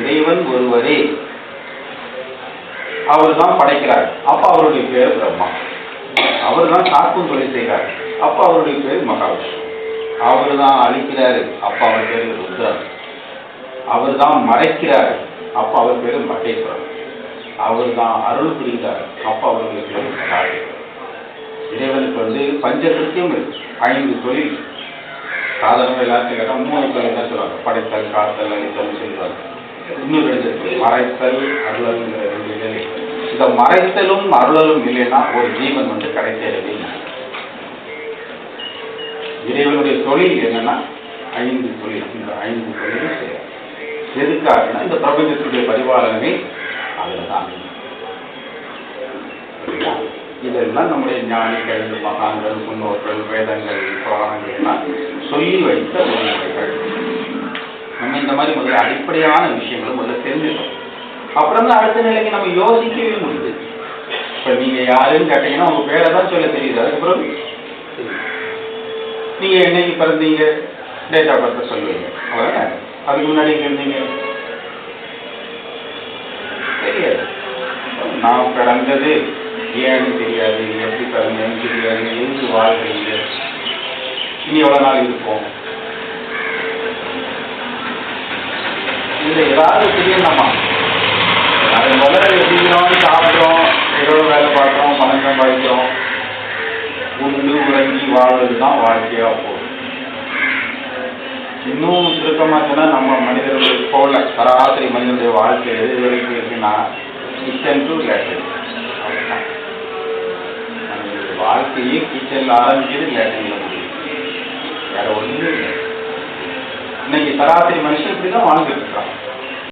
இறைவன் ஒருவரே. அவர் தான் படைக்கிறார். அப்ப அவருடைய பேர் பிரம்மா. அவர் தான் காக்கும் தொழில் செய்கிறார். அப்ப அவருடைய பேர் மகாவிஷ்ணு. அவர் தான் அழிக்கிறாரு. அப்ப அவர் பேர் ருத்ரன் அவர் தான் மறைக்கிறார். அப்ப அவர் பேர் மகேஸ்வரன் அவர் தான் அருள் புரிகிறார். அப்ப அவருடைய பேர் மகாதேவன். இறைவனுக்கு வந்து பஞ்சகிருத்தியம் இருக்கு. ஐந்து தொழில். சாதாரண எல்லாத்தையும் கேட்டால் மூணு தொழில் தான் சொல்லுவாங்க. படைத்தல் காத்தல் அழித்தல் சொல்லுவாங்க இன்னும் ரெண்டு இருக்கு மறைத்தல் அருளல்ங்கிற ரெண்டு நிலை இந்த மறைத்தலும் அருளலும் இல்லைன்னா ஒரு ஜீவன் வந்து கிடைக்கிறதே இறைவனுடைய தொழில் என்னன்னா ஐந்து தொழில். இந்த ஐந்து தொழிலும் செய்யணும் எதுக்காகனா இந்த பிரபஞ்சத்துடைய பரிபாலனை அதில் தான் இதெல்லாம் நம்முடைய ஞானிகள் மகான்கள் முன்னோர்கள் வேதங்கள் புராணங்கள்லாம் சொல்லி வைத்த வழிமுறைகள் நம்ம இந்த மாதிரி முதல்ல அடிப்படையான விஷயம் தெரிஞ்சிடும். அப்புறம் தான் அடுத்த நிலைக்கு நம்ம யோசிக்கவே முடியுது. இப்ப நீங்க யாருன்னு கேட்டீங்கன்னா உங்க பேரை தான் சொல்ல தெரியுது. அதுக்கப்புறம் நீங்க என்னைக்கு பிறந்தீங்க? டேட் ஆஃப் பர்த் சொல்லுவீங்க. அதுக்கு முன்னாடி எங்க இருந்தீங்க? தெரியாது. நான் பிறந்தது ஏன்னு தெரியாது எப்படி பிறந்தேன்னு தெரியாது எங்கு வாழ்றீங்க? இனி எவ்வளவு நாள் இருப்போம்? இதுல ஏதாவது தெரியணுமா அது முதல்ல எப்படினாலும் சாப்பிட்றோம் ஏதோ வேலை பார்க்குறோம் பணம் சம்பாதிக்கிறோம். உண்டு உறங்கி வாழ்றது தான் வாழ்க்கையாக போகும் இன்னும் சுருக்கமாக இருந்தால் நம்ம மனிதர்கள் போல சராசரி மனிதனுடைய வாழ்க்கை எது வரைக்கும் இருக்குன்னா கிச்சன் டு லேட்ரின் வாழ்க்கையே கிச்சனில் ஆரம்பிக்கிறது லேட்ரின்ல முடியும் வேற ஒன்றும் இல்லை இன்னைக்கு சராசரி மனுஷன் இப்படி தான் வாழ்ந்துட்டு இருக்கான்.